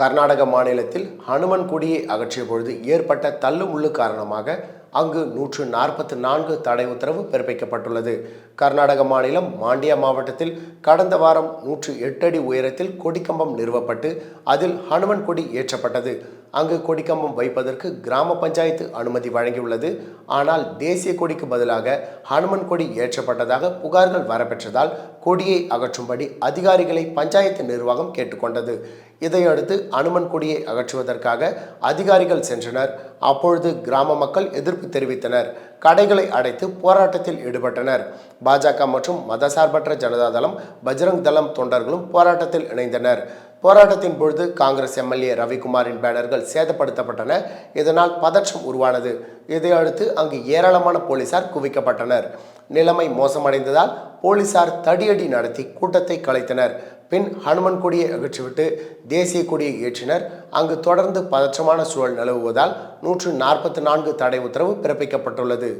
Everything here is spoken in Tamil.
கர்நாடக மாநிலத்தில் ஹனுமன் கொடியை அகற்றிய பொழுது ஏற்பட்ட தள்ளுமுள்ளு காரணமாக அங்கு நூற்று நாற்பத்தி நான்கு தடை உத்தரவு பிறப்பிக்கப்பட்டுள்ளது. கர்நாடக மாநிலம் மாண்டியா மாவட்டத்தில் கடந்த வாரம் நூற்று எட்டு அடி உயரத்தில் கொடிக்கம்பம் நிறுவப்பட்டு அதில் ஹனுமன் கொடி ஏற்றப்பட்டது. அங்கு கொடிக்கம்பம் வைப்பதற்கு கிராம பஞ்சாயத்து அனுமதி வழங்கியுள்ளது. ஆனால் தேசிய கொடிக்கு பதிலாக ஹனுமன் கொடி ஏற்றப்பட்டதாக புகார்கள் வரப்பெற்றதால் கொடியை அகற்றும்படி அதிகாரிகளை பஞ்சாயத்து நிர்வாகம் கேட்டுக்கொண்டது. இதையடுத்து அனுமன் கொடியை அகற்றுவதற்காக அதிகாரிகள் சென்றனர். அப்பொழுது கிராம மக்கள் எதிர்ப்பு தெரிவித்தனர். கடைகளை அடைத்து போராட்டத்தில் ஈடுபட்டனர். பாஜக மற்றும் மதசார்பற்ற ஜனதாதளம் பஜ்ரங் தளம் தொண்டர்களும் போராட்டத்தில் இணைந்தனர். போராட்டத்தின் பொழுது காங்கிரஸ் எம்எல்ஏ ரவிக்குமாரின் பேனர்கள் சேதப்படுத்தப்பட்டன. இதனால் பதற்றம் உருவானது. இதையடுத்து அங்கு ஏராளமான போலீசார் குவிக்கப்பட்டனர். நிலைமை மோசமடைந்ததால் போலீசார் தடியடி நடத்தி கூட்டத்தை கலைத்தனர். பின் ஹனுமன் கொடியை அகற்றிவிட்டு தேசிய கொடியை ஏற்றினர். அங்கு தொடர்ந்து பதற்றமான சூழல் நிலவுவதால் நூற்று நாற்பத்தி நான்கு தடை உத்தரவு பிறப்பிக்கப்பட்டுள்ளது.